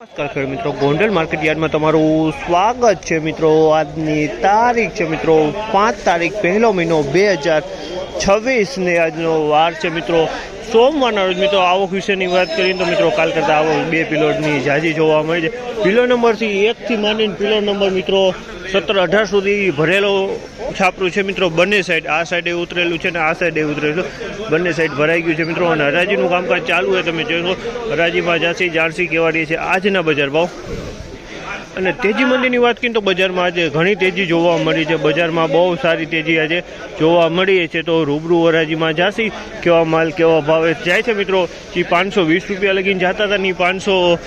નમસ્કાર ખેડૂત મિત્રો, ગોંડલ માર્કેટ યાર્ડમાં તમારું સ્વાગત છે મિત્રો. આજની તારીખ છે મિત્રો, પાંચ તારીખ પહેલો મહિનો બે હજાર છવ્વીસને આજનો વાર છે મિત્રો. સોમવારના રોજ મિત્રો આવક વિશેની વાત કરીએ તો મિત્રો કાલ કરતાં આવક બે પિલોટની જાજી જોવા મળે છે. પિલો નંબરથી એકથી માંડીને પિલો નંબર મિત્રો સત્તર અઢાર સુધી ભરેલો છાપરું છે મિત્રો. બંને સાઈડ આ સાઈડે ઉતરેલું છે ને આ સાઈડે ઉતરેલું બંને સાઈડ ભરાઈ ગયું છે મિત્રો અને હરાજીનું કામકાજ ચાલુ હોય તમે જોશો હરાજીમાં જાસી જાણસી કેવાડીએ છે. આજના બજાર ભાવ અને તેજી મંદીની વાત કરીએ તો બજારમાં આજે ઘણી તેજી જોવા મળી છે. બજારમાં બહુ સારી તેજી આજે જોવા મળી છે. તો રૂબરૂ હરાજીમાં જાસી કેવા માલ, કેવા ભાવે જાય છે મિત્રો? એ પાંચસો વીસ રૂપિયા લગીને જતા હતા ને પાંચસો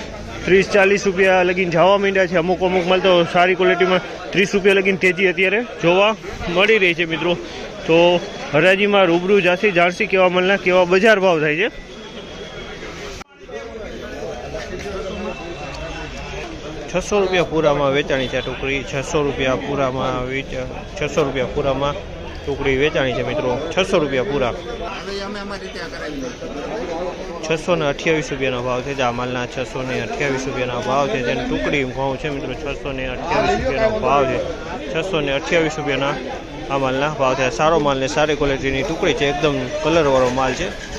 ત્રીસ ચાલીસ રૂપિયા લગીને જવા માંડ્યા છે. અમુક અમુક માલ તો સારી ક્વોલિટીમાં ત્રીસ રૂપિયા લગીને તેજી અત્યારે જોવા મળી રહી છે મિત્રો. તો હરાજીમાં રૂબરૂ જાસી જાણસી કેવા માલના, કેવા બજાર ભાવ થાય છે? છસો રૂપિયા પૂરામાં વેચાણી છે ટુકડી. છસો રૂપિયા પૂરામાં છસો રૂપિયા પૂરામાં ટુકડી વેચાણી છે મિત્રો. છસો રૂપિયા પૂરા. છસો ને અઠ્યાવીસ રૂપિયાનો ભાવ છે. આ માલના છસો ને અઠ્યાવીસ રૂપિયાના ભાવ છે. જેની ટુકડી ઘઉં છે મિત્રો, છસો ને અઠ્યાવીસ રૂપિયાનો ભાવ છે. છસો ને અઠ્યાવીસ રૂપિયાના આ માલના ભાવ છે. સારો માલ ને સારી ક્વોલિટીની ટુકડી છે. એકદમ કલરવાળો માલ છે.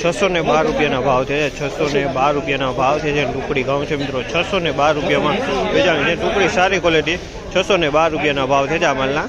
છસો ને બાર રૂપિયાના ભાવ છે. છસો ને બાર રૂપિયાના ભાવ છે. જે ટુકડી ઘઉં છે મિત્રો. છસો ને બાર રૂપિયામાં વેચાણ છે. ટુકડી સારી ક્વોલિટી છસો ને બાર રૂપિયાના ભાવ છે આ માલના.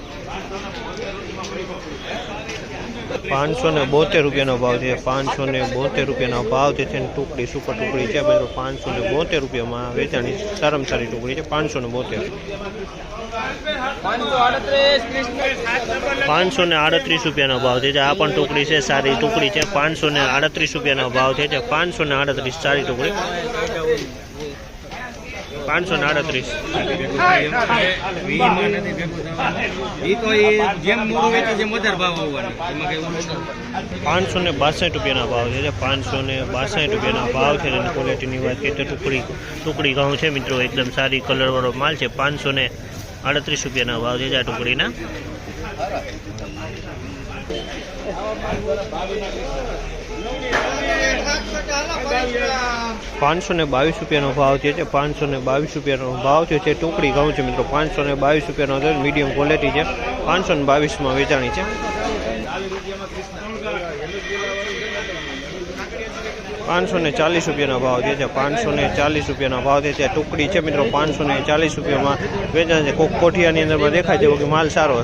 પાંચસો ને બોતેર રૂપિયાનો ભાવ છે. પાંચસો ને બોતેર રૂપિયાનો ભાવ છે તેની ટુકડી, સુપર ટુકડી છે. મિત્રો પાંચસો ને બોતેર રૂપિયામાં વેચાણી સારામાં સારી ટુકડી છે. પાંચસો ને બોતેર. પાંચસો ને આડત્રીસ રૂપિયાનો ભાવ છે. આ પણ ટુકડી છે, સારી ટુકડી છે. પાંચસો ને આડત્રીસ રૂપિયાનો ભાવ છે. પાંચસો ને આડત્રીસ સારી ટુકડી. પાંચસો ને આડત્રીસ. પાંચસો ને બાસઠ રૂપિયાના ભાવ છે પાંચસો ને બાસઠ રૂપિયાના ભાવ છે અને ક્વોલિટીની વાત કરીએ તો ટુકડી ટુકડી ઘઉં છે મિત્રો એકદમ સારી કલરવાળો માલ છે. પાંચસો ને આડત્રીસ રૂપિયાના ભાવ છે આ ટુકડીના. પાંચસો ને બાવીસ રૂપિયાનો ભાવ છે. પાંચસો ને બાવીસ રૂપિયાનો ભાવ છે. ટુકડી ઘઉં છે મિત્રો. પાંચસો ને બાવીસ રૂપિયાનો છે. મીડિયમ ક્વોલિટી છે. પાંચસો ને બાવીસમાં વેચાણી છે. પાંચસો ને ચાલીસ રૂપિયાનો ભાવ છે. પાંચસો ને ચાલીસ રૂપિયાનો ભાવ છે. ટુકડી છે મિત્રો. પાંચસો ને ચાલીસ રૂપિયામાં વેચાણ છે. કોઠિયાની અંદરમાં દેખાય છે. કે માલ સારો